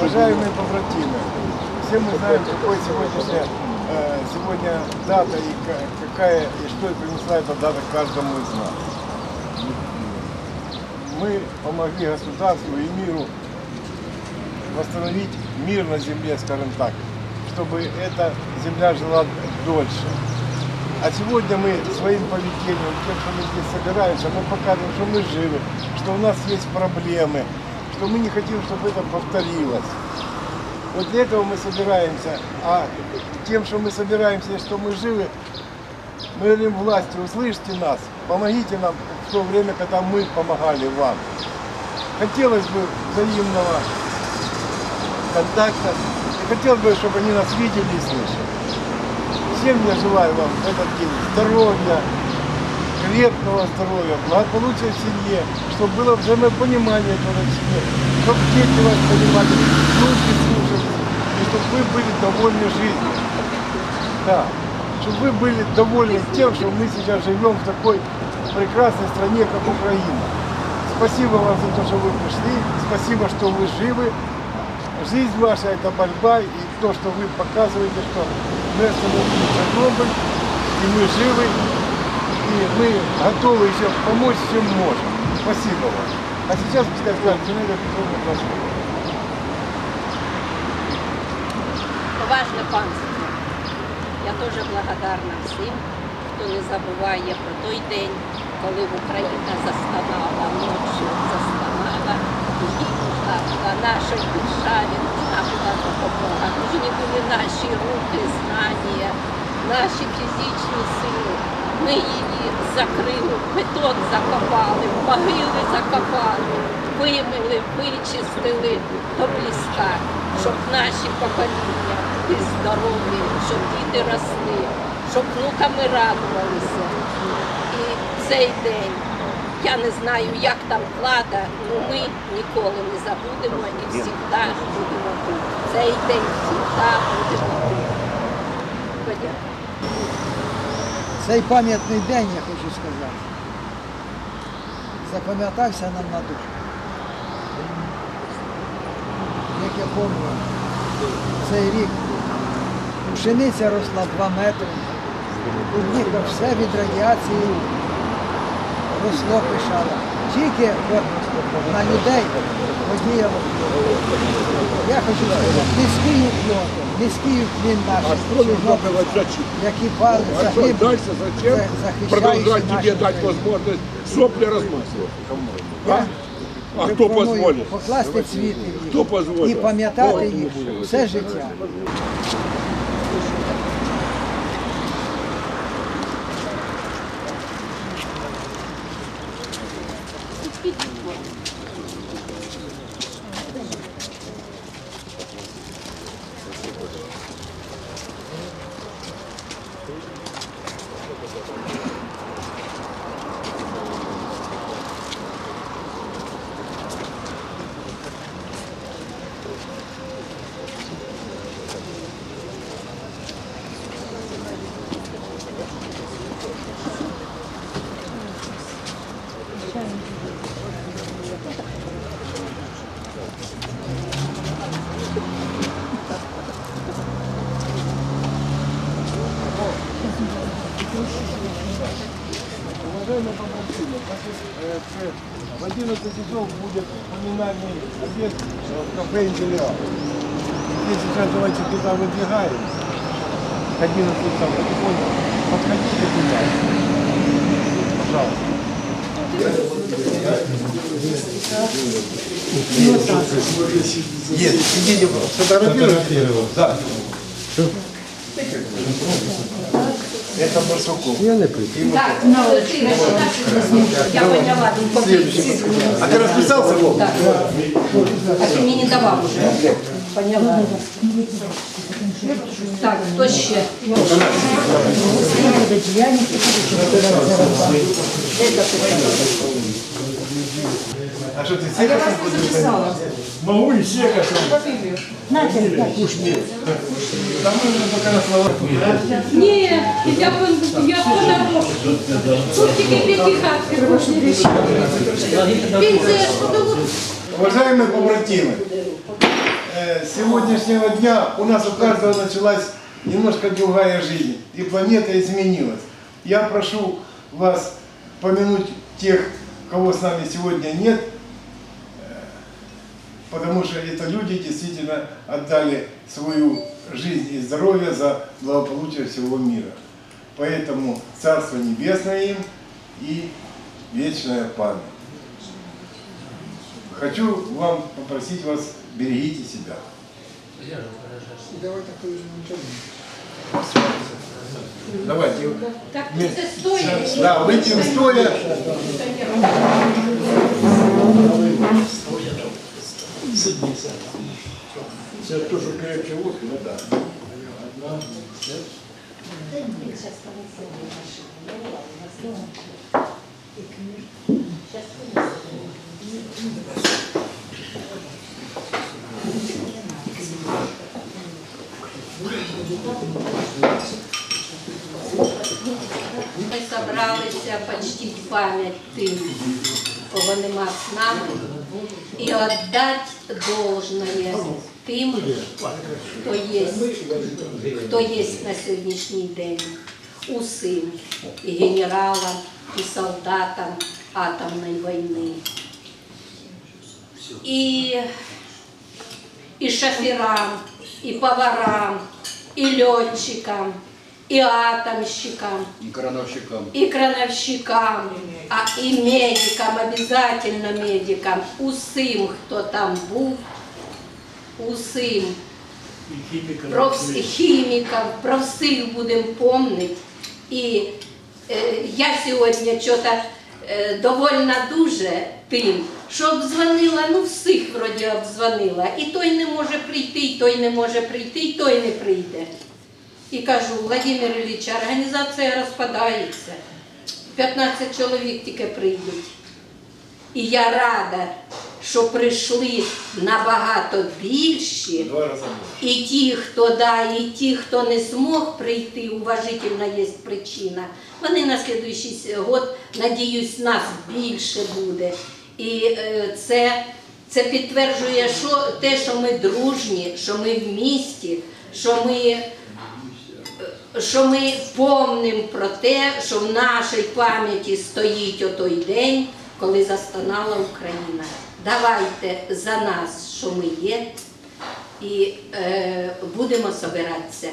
Уважаемые побратимы, все мы знаем, какой сегодняшняя, э, сегодня дата и ка- какая и что принесла эта дата каждому из нас. Мы помогли государству и миру восстановить мир на земле, скажем так, чтобы эта земля жила дольше. А сегодня мы своим поведением, тем, что мы здесь собираемся, мы показываем, что мы живы, что у нас есть проблемы, что мы не хотим, чтобы это повторилось. Вот для этого мы собираемся. А тем, что мы собираемся что мы живы, мы говорим власти, услышьте нас, помогите нам в то время, когда мы помогали вам. Хотелось бы взаимного контакта. И хотелось бы, чтобы они нас видели и слышали. Всем я желаю вам в этот день здоровья, крепкого здоровья, благополучия в семье, чтобы было взаимопонимание в семье, чтобы дети вас понимали, внуки слушали, и чтобы вы были довольны жизнью. Да, чтобы вы были довольны тем, что мы сейчас живем в такой прекрасной стране, как Украина. Спасибо вам за то, что вы пришли, спасибо, что вы живы. Жизнь ваша – это борьба, и то, что вы показываете, что мы остановили Чернобыль, и мы живы, и мы готовы еще помочь, чем можем. Спасибо вам. А сейчас, пускай скажет, Зинаида Петровна, прошу. Поважне панство. Я дуже благодарна всім, хто не забуває про той день, коли Україна застонала ночі, застонала, і нужна була нашій державі, нужна була допомога, нужні були наші руки, знання, наші фізичні сили. Ми її закрили, бетон закопали, могили закопали, вимили, вичистили до близька, щоб наші покоління були здорові, щоб діти росли, щоб внуками радувалися. І цей день, я не знаю, як там влада, але ми ніколи не забудемо і завжди будемо тут. Цей день завжди будемо тут. Подякую. Цей пам'ятний день, я хочу сказати, запам'ятався нам на душу. Як я пам'ятаю, цей рік пшениця росла 2 метри, клубніка все від радіації росло пишало. Тільки от на людей подіяло. Я хочу сказати, низький уклон, низький уклін нашим чорнобильцям, які пали загиблі, дальше зачем продолжать тебе дать возможность сопли размазывать? А? А кто Пропоную? Покласти цвіти в Хто їх позволить? і пам'ятати їх все життя. うん。Значит, э, в 11 часов будет поминальный обед в кафе «Империал». И сейчас давайте туда выдвигаемся. К 11 часам потихоньку. Подходите туда. Пожалуйста. Нет, идите, сфотографировать. Да. Это Барсуков. Так, ну, ти я поняла, він побіг. А ты расписался, Вов? Так. А ти мені давав уже. Поняла. Так, хто ще? А что ты секасом будешь? Могу и секасом. Да мы уже только на словах. Ні, я по я по народу. Тут тільки п'ятихатки Пенсія, що до Уважаемые побратимы, э, э, с сегодняшнего дня у нас у каждого началась немножко другая жизнь, и планета изменилась. Я прошу вас помянуть тех, кого с нами сегодня нет, э, потому что это люди действительно отдали свою жизнь и здоровье за благополучие всего мира. Поэтому Царство Небесное им и вечная память. Хочу вам попросить вас, берегите себя. Давай. Давайте. Так це стоїть. Да, выпьем стоя. Це теж тоже воздух, да? Одна, Сейчас Ми зібралися почтити пам'ять тим кого нема з нами, і віддати должное тим, хто є, хто є на сьогоднішній день. Усім і генералам, і солдатам атомної війни. І, і шоферам, і поварам, і льотчикам, і атомщикам, І крановщикам. и крановщикам, а и медикам, обязательно медикам, усім, хто там був, усім, про всіх хіміків, про всіх будемо помнити. І е, я сьогодні щось е, довольна дуже тим, що обдзвонила, ну всіх вроді обдзвонила. І той не може прийти, і той не може прийти, і той не прийде. І кажу, Владимир Ілліч, організація розпадається. 15 чоловік тільки прийдуть. І я рада, що прийшли набагато більші. І ті, хто да, і ті, хто не змог прийти, уважительно є причина. Вони на слідуючий год, надіюсь, нас більше буде. І е, це, це підтверджує, що те, що ми дружні, що ми в місті, що ми, що ми помнимо про те, що в нашій пам'яті стоїть отой день, коли застонала Україна. Давайте за нас, що ми є, і е, будемо собиратися.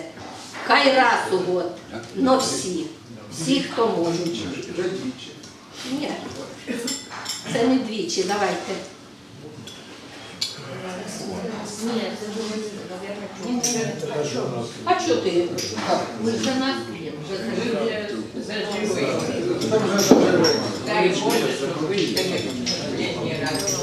Хай раз у год, но всі, всі, хто може. Ні, це не двічі, давайте. А що ти? Ми за нас Дай Боже, щоб ви літній раз.